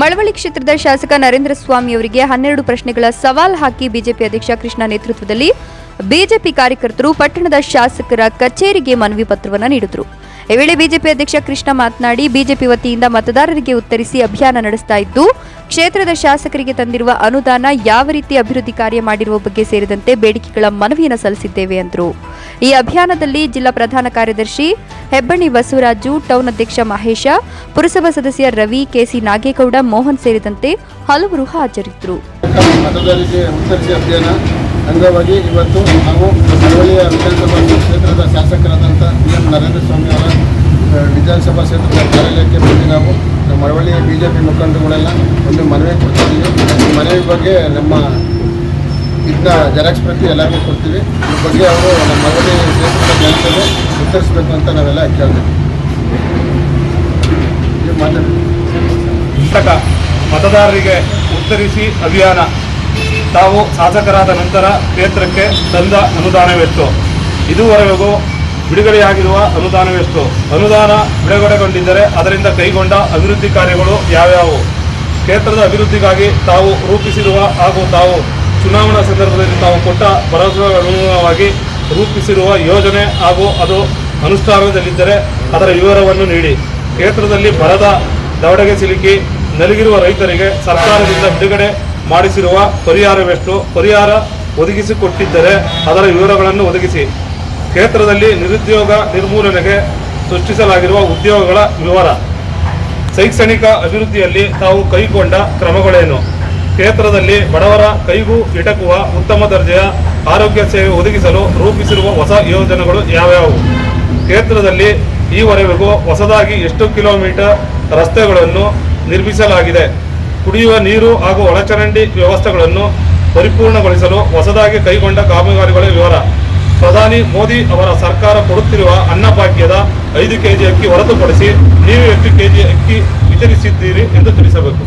ಮಳವಳ್ಳಿ ಕ್ಷೇತ್ರದ ಶಾಸಕ ನರೇಂದ್ರ ಸ್ವಾಮಿ ಅವರಿಗೆ ಹನ್ನೆರಡು ಪ್ರಶ್ನೆಗಳ ಸವಾಲ್ ಹಾಕಿ ಬಿಜೆಪಿ ಅಧ್ಯಕ್ಷ ಕೃಷ್ಣ ನೇತೃತ್ವದಲ್ಲಿ ಬಿಜೆಪಿ ಕಾರ್ಯಕರ್ತರು ಪಟ್ಟಣದ ಶಾಸಕರ ಕಚೇರಿಗೆ ಮನವಿ ಪತ್ರವನ್ನು ನೀಡಿದರು. ಈ ವೇಳೆ ಬಿಜೆಪಿ ಅಧ್ಯಕ್ಷ ಕೃಷ್ಣ ಮಾತನಾಡಿ, ಬಿಜೆಪಿ ವತಿಯಿಂದ ಮತದಾರರಿಗೆ ಉತ್ತರಿಸಿ ಅಭಿಯಾನ ನಡೆಸ್ತಾ ಇದ್ದು ಕ್ಷೇತ್ರದ ಶಾಸಕರಿಗೆ ತಂದಿರುವ ಅನುದಾನ ಯಾವ ರೀತಿ ಅಭಿವೃದ್ಧಿ ಕಾರ್ಯ ಮಾಡಿರುವ ಬಗ್ಗೆ ಸೇರಿದಂತೆ ಬೇಡಿಕೆಗಳ ಮನವಿಯನ್ನು ಸಲ್ಲಿಸಿದ್ದೇವೆ ಎಂದರು ಈ ಅಭಿಯಾನದಲ್ಲಿ ಜಿಲ್ಲಾ ಪ್ರಧಾನ ಕಾರ್ಯದರ್ಶಿ ಹೆಬ್ಬಣ್ಣಿ ಬಸವರಾಜು, ಟೌನ್ ಅಧ್ಯಕ್ಷ ಮಹೇಶ, ಪುರಸಭಾ ಸದಸ್ಯ ರವಿ, ಕೆಸಿ ನಾಗೇಗೌಡ, ಮೋಹನ್ ಸೇರಿದಂತೆ ಹಲವರು ಹಾಜರಿದ್ದರು. ಅಂಗವಾಗಿ ಇವತ್ತು ನಾವು ಮಳವಳ್ಳಿಯ ವಿಧಾನಸಭಾ ಕ್ಷೇತ್ರದ ಶಾಸಕರಾದಂಥ ಎಂ ನರೇಂದ್ರ ಸ್ವಾಮಿ ಅವರ ವಿಧಾನಸಭಾ ಕ್ಷೇತ್ರದ ಕಾರ್ಯಾಲಯಕ್ಕೆ ನಮ್ಮ ಬಿ ಜೆ ಪಿ ಮುಖಂಡರುಗಳೆಲ್ಲ ಒಂದು ಮನವಿ ಕೊಡ್ತಿದ್ದೀವಿ. ಈ ಮನವಿ ಬಗ್ಗೆ ನಮ್ಮ ಇದನ್ನ ಜೆರಾಕ್ಸ್ ಪ್ರತಿ ಎಲ್ಲರಿಗೂ ಕೊಡ್ತೀವಿ. ಇದ್ರ ಬಗ್ಗೆ ಅವರು ನಮ್ಮ ಮಳವಳ್ಳಿ ಕ್ಷೇತ್ರದ ಜನತೆಗೆ ಉತ್ತರಿಸಬೇಕು ಅಂತ ನಾವೆಲ್ಲ ಕೇಳ್ತೀವಿ. ಪುಸ್ತಕ ಮತದಾರರಿಗೆ ಉತ್ತರಿಸಿ ಅಭಿಯಾನ. ತಾವು ಶಾಸಕರಾದ ನಂತರ ಕ್ಷೇತ್ರಕ್ಕೆ ತಂದ ಅನುದಾನವಿತ್ತು. ಇದುವರೆಗೂ ಬಿಡುಗಡೆಯಾಗಿರುವ ಅನುದಾನವೆಷ್ಟು ಅನುದಾನ ಬಿಡುಗಡೆಗೊಂಡಿದ್ದರೆ ಅದರಿಂದ ಕೈಗೊಂಡ ಅಭಿವೃದ್ಧಿ ಕಾರ್ಯಗಳು ಯಾವ್ಯಾವು? ಕ್ಷೇತ್ರದ ಅಭಿವೃದ್ಧಿಗಾಗಿ ತಾವು ರೂಪಿಸಿರುವ ಹಾಗೂ ತಾವು ಚುನಾವಣಾ ಸಂದರ್ಭದಲ್ಲಿ ತಾವು ಕೊಟ್ಟ ಭರವಸೆಗಳ ರೂಪಿಸಿರುವ ಯೋಜನೆ ಹಾಗೂ ಅದು ಅನುಷ್ಠಾನದಲ್ಲಿದ್ದರೆ ಅದರ ವಿವರವನ್ನು ನೀಡಿ. ಕ್ಷೇತ್ರದಲ್ಲಿ ಬರದ ದವಡೆಗೆ ಸಿಲುಕಿ ನಲುಗಿರುವ ರೈತರಿಗೆ ಸರ್ಕಾರದಿಂದ ಬಿಡುಗಡೆ ಮಾಡಿಸಿರುವ ಪರಿಹಾರವೆಷ್ಟು? ಪರಿಹಾರ ಒದಗಿಸಿಕೊಟ್ಟಿದ್ದರೆ ಅದರ ವಿವರಗಳನ್ನು ಒದಗಿಸಿ. ಕ್ಷೇತ್ರದಲ್ಲಿ ನಿರುದ್ಯೋಗ ನಿರ್ಮೂಲನೆಗೆ ಸೃಷ್ಟಿಸಲಾಗಿರುವ ಉದ್ಯೋಗಗಳ ವಿವರ. ಶೈಕ್ಷಣಿಕ ಅಭಿವೃದ್ಧಿಯಲ್ಲಿ ತಾವು ಕೈಗೊಂಡ ಕ್ರಮಗಳೇನು? ಕ್ಷೇತ್ರದಲ್ಲಿ ಬಡವರ ಕೈಗೂ ಇಟಕುವ ಉತ್ತಮ ದರ್ಜೆಯ ಆರೋಗ್ಯ ಸೇವೆ ಒದಗಿಸಲು ರೂಪಿಸಿರುವ ಹೊಸ ಯೋಜನೆಗಳು ಯಾವ್ಯಾವು? ಕ್ಷೇತ್ರದಲ್ಲಿ ಈವರೆಗೂ ಹೊಸದಾಗಿ ಎಷ್ಟು ಕಿಲೋಮೀಟರ್ ರಸ್ತೆಗಳನ್ನು ನಿರ್ಮಿಸಲಾಗಿದೆ? ಕುಡಿಯುವ ನೀರು ಹಾಗೂ ಒಳಚರಂಡಿ ವ್ಯವಸ್ಥೆಗಳನ್ನು ಪರಿಪೂರ್ಣಗೊಳಿಸಲು ಹೊಸದಾಗಿ ಕೈಗೊಂಡ ಕಾಮಗಾರಿಗಳ ವಿವರ. ಪ್ರಧಾನಿ ಮೋದಿ ಅವರ ಸರ್ಕಾರ ಕೊಡುತ್ತಿರುವ ಅನ್ನಭಾಗ್ಯದ ಐದು ಕೆಜಿ ಅಕ್ಕಿ ಹೊರತುಪಡಿಸಿ ನೀವು ಎಷ್ಟು ಕೆಜಿ ಅಕ್ಕಿ ವಿತರಿಸಿದ್ದೀರಿ ಎಂದು ತಿಳಿಸಬೇಕು.